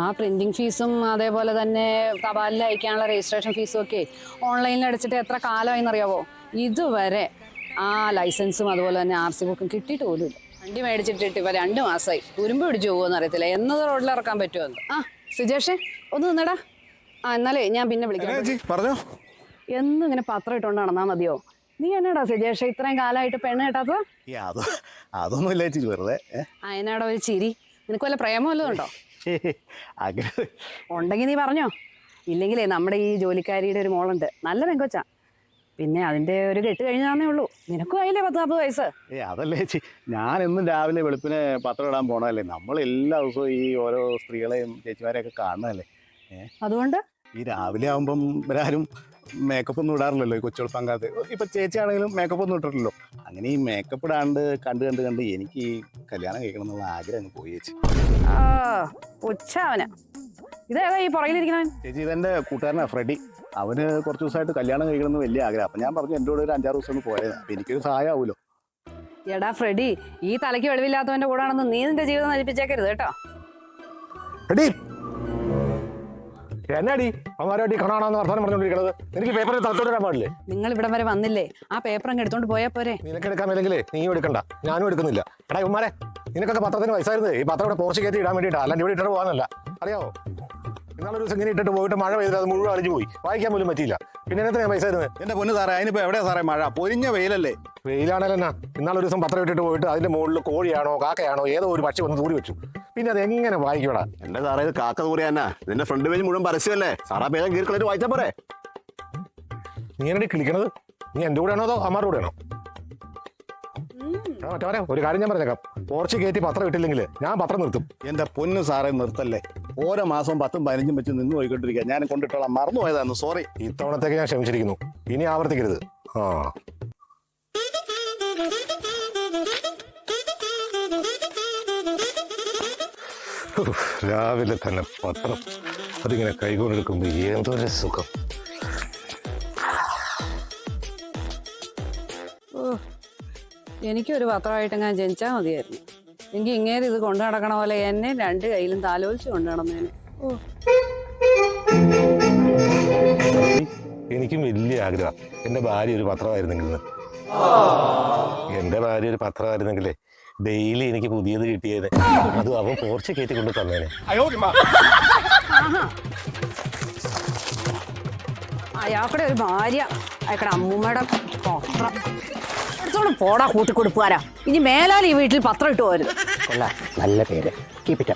ആ പ്രിന്റിംഗ് ഫീസും അതേപോലെ തന്നെ തപാലിൽ അയക്കാനുള്ള രജിസ്ട്രേഷൻ ഫീസും ഒക്കെ ഓൺലൈനിൽ അടിച്ചിട്ട് എത്ര കാലമായി എന്നറിയാവോ ഇതുവരെ ആ ലൈസൻസും അതുപോലെ തന്നെ ആർ സി ബുക്കും കിട്ടിയിട്ട് പോലും ഇല്ല. വണ്ടി മേടിച്ചിട്ടിട്ട് ഇപ്പൊ രണ്ട് മാസമായി തുരുമ്പ് പിടിച്ചു പോകുമെന്ന് അറിയത്തില്ല. എന്നത് റോഡിൽ ഇറക്കാൻ പറ്റുമോ ആ സുജേഷേ ഒന്ന് നിന്നടാ. ആ എന്നാലേ ഞാൻ പിന്നെ വിളിക്കാം പറഞ്ഞോ. എന്നും ഇങ്ങനെ പത്രം ഇട്ടുകൊണ്ട് നടന്നാൽ മതിയോ? നീ എന്നാടാ സുജേഷ് ഇത്രയും കാലമായിട്ട് പെണ്ണ് കേട്ടാത്തത്? അത് അതൊന്നും വെറുതെ എന്നാടാ ഒരു ചിരി. നിനക്ക് വല്ല പ്രേമം വല്ലതും ഉണ്ടോ? അങ്ങനെ ഉണ്ടെങ്കിൽ നീ പറഞ്ഞോ. ഇല്ലെങ്കിലേ നമ്മുടെ ഈ ജോലിക്കാരിയുടെ ഒരു മോളുണ്ട്. നല്ല പെങ്കൊച്ച. പിന്നെ അതിന്റെ ഒരു കെട്ട് കഴിഞ്ഞാന്നേ ഉള്ളൂ. നിനക്കും ആയില്ലേ പത്ത് നാൽപ്പത് വയസ്സ്? ഏ അതല്ലേ ചേച്ചി ഞാൻ എന്നും രാവിലെ വെളുപ്പിന് പത്രം ഇടാൻ പോണല്ലേ നമ്മൾ എല്ലാ ദിവസവും ഈ ഓരോ സ്ത്രീകളെയും ചേച്ചിമാരെയൊക്കെ കാണുന്നതല്ലേ? അതുകൊണ്ട്? ഈ രാവിലെ ആകുമ്പം ഇവരാരും മേക്കപ്പ് ഒന്നും ഇടാറില്ലല്ലോ ഈ കൊച്ചുവെളുപ്പങ്കാലത്ത് ഇപ്പൊ ചേച്ചിയാണെങ്കിലും മേക്കപ്പ് ഒന്നും ഇട്ടിട്ടില്ലല്ലോ. അങ്ങനെ ഈ മേക്കപ്പ് ഇടാണ്ട് കണ്ട് കണ്ട് കണ്ട് എനിക്ക് ഈ കല്യാണം കഴിക്കണം എന്നുള്ള ആഗ്രഹം അങ്ങ് പോയി ചേച്ചി. അവന ഇതേതാ ഈ പുറകിലിരിക്കണവൻ? ചേച്ചി ഇതെന്റെ കൂട്ടുകാരനാ ഫ്രെഡി. അവന് കുറച്ച് ദിവസമായിട്ട് കല്യാണം കഴിക്കണം എന്ന് വലിയ ആഗ്രഹം. അപ്പൊ ഞാൻ പറഞ്ഞു എന്റെ കൂടെ ഒരു അഞ്ചാറ് ദിവസം ഒന്ന് പോയത് അപ്പൊ എനിക്കൊരു സഹായം ആവുമല്ലോ എടാ ഫ്രെഡി ഈ തലയ്ക്ക് വെളിവില്ലാത്തവന്റെ കൂടാണെന്ന് നീ നിന്റെ ജീവിതം നശിപ്പിച്ചേക്കരുത് കേട്ടോ. എടി എന്നാടി? അവന്മാരോടി കാണാണെന്ന് വർത്തമാനം പറഞ്ഞോണ്ടിരിക്കണത് എനിക്ക് പേപ്പർ തലത്തോട്ട് ഇടാൻ പാടില്ലേ? നിങ്ങൾ ഇവിടം വരെ വന്നില്ലേ? ആ പേപ്പർ അങ്ങ് എടുത്തോണ്ട് പോയാ പോരെ. നിനക്ക് എടുക്കാൻ മേലെങ്കിലേ നീയും എടുക്കണ്ട. ഞാനും എടുക്കുന്നില്ല. എടാ ഇവന്മാരെ നിനക്കൊക്കെ പത്രത്തിന് വയസ്സായിരുന്നേ ഈ പത്രം ഇവിടെ പോർച്ച് കയറ്റി ഇടാൻ വേണ്ടിയിട്ടാ. അല്ലാണ്ട് ഇവിടെ ഇട്ടിട്ട് പോകാനല്ല. അറിയാവോ? ഇന്നാളൊരു ദിവസം ഇങ്ങനെ ഇട്ടിട്ട് പോയിട്ട് മഴ പെയ്തത് അത് മുഴുവൻ അളിഞ്ഞു പോയി. വായിക്കാൻ പോലും പറ്റിയില്ല. പിന്നെ എന്നെ പൈസ തരുന്നത്? എന്റെ പൊന്ന് സാറേ അതിനിപ്പോ എവിടെയാ സാറേ മഴ? പൊരിഞ്ഞ വെയിലല്ലേ? വെയിലാണല്ലോ എന്നാ. ഇന്നാളൊരു ദിവസം പത്രം ഇട്ടിട്ട് പോയിട്ട് അതിന്റെ മുകളിൽ കോഴിയാണോ കാക്കയാണോ ഏതോ ഒരു പക്ഷി വന്ന് തൂരി വെച്ചു. പിന്നെ അത് എങ്ങനെ വായിക്കടാ എന്റെ സാറേ ഇത് കാക്ക തൂറി തന്നെ ഇതിന്റെ ഫ്രണ്ട് പേജ് മുഴുവൻ പരസ്യമല്ലേ? സാറാ പേജ് കീർക്കളിട്ട് വായിച്ചാ പോരെ. നീ എന്നിട്ട് കിളിക്കണത്? നീ എന്റെ കൂടെയാണോ അതോ അമ്മാരുടെ കൂടെയാണോ? മറ്റവരെ ഒരു കാര്യം ഞാൻ പറഞ്ഞേക്കാം. പോർച്ച് കയറ്റി പത്രം ഇട്ടില്ലെങ്കിൽ ഞാൻ പത്രം നിർത്തും. എന്റെ പൊന്ന് സാറേ നിർത്തല്ലേ? ഓരോ മാസവും പത്തും പതിനഞ്ചും വെച്ച് നിന്ന് പോയിക്കൊണ്ടിരിക്കുക. ഞാൻ കൊണ്ടിട്ടോളാം. മറന്നു പോയതാണ് സോറി ഇത്തവണത്തേക്ക് ഞാൻ ക്ഷമിച്ചിരിക്കുന്നു. ഇനി ആവർത്തിക്കരുത്. ആ. രാവിലെ തന്നെ പത്രം അതിങ്ങനെ കൈകൊണ്ടെടുക്കുമ്പോ എന്തൊരു സുഖം. എനിക്കൊരു പത്രമായിട്ട് ഞാൻ ജനിച്ചാൽ മതിയായിരുന്നു. എനിക്ക് ഇങ്ങേര് ഇത് കൊണ്ടു നടക്കണ പോലെ എന്നെ രണ്ട് കയ്യിലും താലോലിച്ച് കൊണ്ടു നടന്നേനെ. ഓ. എനിക്കും വലിയ ആഗ്രഹം. എന്റെ ഭാര്യ ഒരു പത്രമായിരുന്നെങ്കിൽ. എന്റെ ഭാര്യ ഒരു പത്രമായിരുന്നെങ്കിലേ ഡെയിലി എനിക്ക് പുതിയത് കിട്ടിയത് അതും അവൻ പോർച്ച് കയറ്റി കൊണ്ട് തന്നേനെ. അയാൾക്കടെ ഒരു ഭാര്യ. അയാക്കടെ അമ്മൂമ്മയുടെ പത്രം. എടുത്തോണ്ട് പോടാ കൂട്ടിക്കൊടുപ്പുകാരാ. ഇനി മേലാൽ ഈ വീട്ടിൽ പത്രം ഇട്ട് പോരുത്. നല്ല പേര്. കീപ്പിറ്റ